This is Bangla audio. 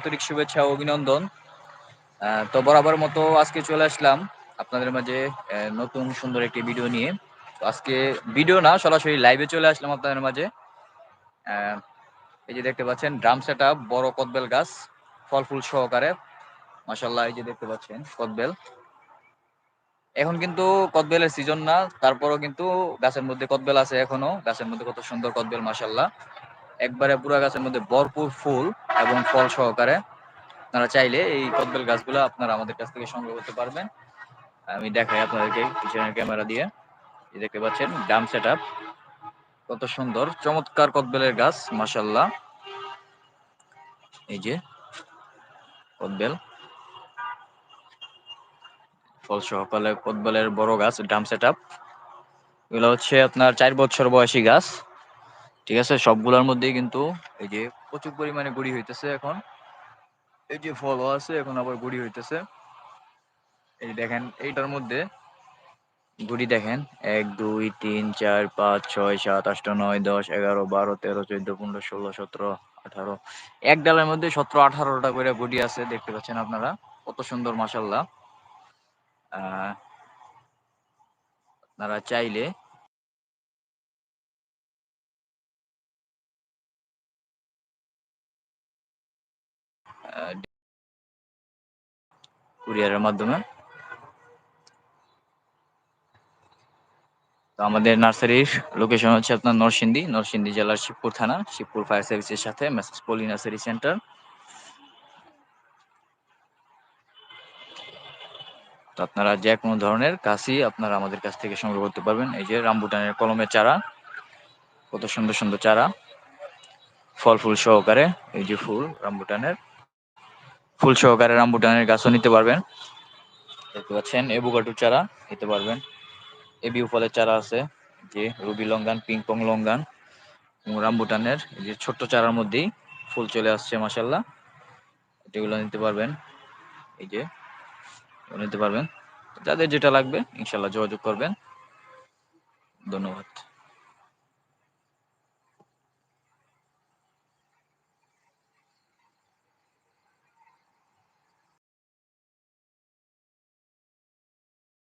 আন্তরিক শুভেচ্ছা ও অভিনন্দন। তো বরাবর মতো আজকে চলে আসলাম আপনাদের মাঝে নতুন সুন্দর একটি ভিডিও নিয়ে। তো আজকে ভিডিও না, সরাসরি লাইভে চলে আসলাম আপনাদের মাঝে। এই যে দেখতে পাচ্ছেন, ড্রাম সেট বড় কদবেল গাছ, ফল ফুল সহকারে। মাসাল্লাহ এই যে দেখতে পাচ্ছেন, কদবেল। এখন কিন্তু কদবেলের সিজন না, তারপরও কিন্তু গাছের মধ্যে কদবেল আছে এখনও। গাছের মধ্যে কত সুন্দর কদবেল মাসাল্লাহ একবারে পুরো গাছের মধ্যে ভরপুর ফুল। এবং ফল সহকারে আপনারা চাইলে এই কদবেল গাছগুলো আপনারা আমাদের কাছ থেকে সংগ্রহ করতে পারবেন। আমি দেখাই আপনাদেরকে পিছনের ক্যামেরা দিয়ে। দেখতে পাচ্ছেন ডাম সেট কত সুন্দর, চমৎকার কদবেলের গাছ মাসাল্লাহ এই যে কদবেল ফল সহকালে কদবেলের বড় গাছ ডাম সেট এগুলো হচ্ছে আপনার চার বছর বয়সী গাছ। ঠিক আছে, সবগুলোর মধ্যেই কিন্তু এই যে প্রচুর পরিমাণে গুড়ি হইতেছে এখন। এই যে ফলও আছে, এখন আবার গুড়ি হইতেছে। এই দেখেন, এইটার মধ্যে গুড়ি দেখেন। এক, দুই, তিন, চার, পাঁচ, ছয়, সাত, আট, নয়, দশ, এগারো, বারো, তেরো, চোদ্দ, পনেরো, ষোলো, সতেরো, আঠারো। এক ডালের মধ্যে সতেরো, আঠারোটা করে গুড়ি আছে, দেখতে পাচ্ছেন আপনারা। কত সুন্দর মাসাল্লাহ আপনারা চাইলে কুরিয়ারের মাধ্যমে। তো আমাদের নার্সারির লোকেশন হচ্ছে আপনার নরসিংদী নরসিংদী জেলার শিবপুর থানা, শিবপুর ফায়ার সার্ভিসের সাথে মেসেজ পলি নার্সারি সেন্টার। তো আপনারা যে কোনো ধরনের কাশি আপনারা আমাদের কাছ থেকে সংগ্রহ করতে পারবেন। এই যে রামবুটানের কলমের চারা, কত সুন্দর সুন্দর চারা। ফল ফুল সহকারে এই যে ফুল রামবুটানের। ফুল সহকারে রামবুটানের গাছও নিতে পারবেন। দেখতে পাচ্ছেন এবুকাটুর চারা নিতে পারবেন। এবিউ ফলের চারা আছে যে রুবি লঙ্গান পিংপং লঙ্গান, এবং রামবুটানের যে ছোট্ট চারার মধ্যেই ফুল চলে আসছে মাসাল্লাহ এগুলো নিতে পারবেন, এই যে নিতে পারবেন। যাদের যেটা লাগবে ইনশাল্লাহ যোগাযোগ করবেন। ধন্যবাদ।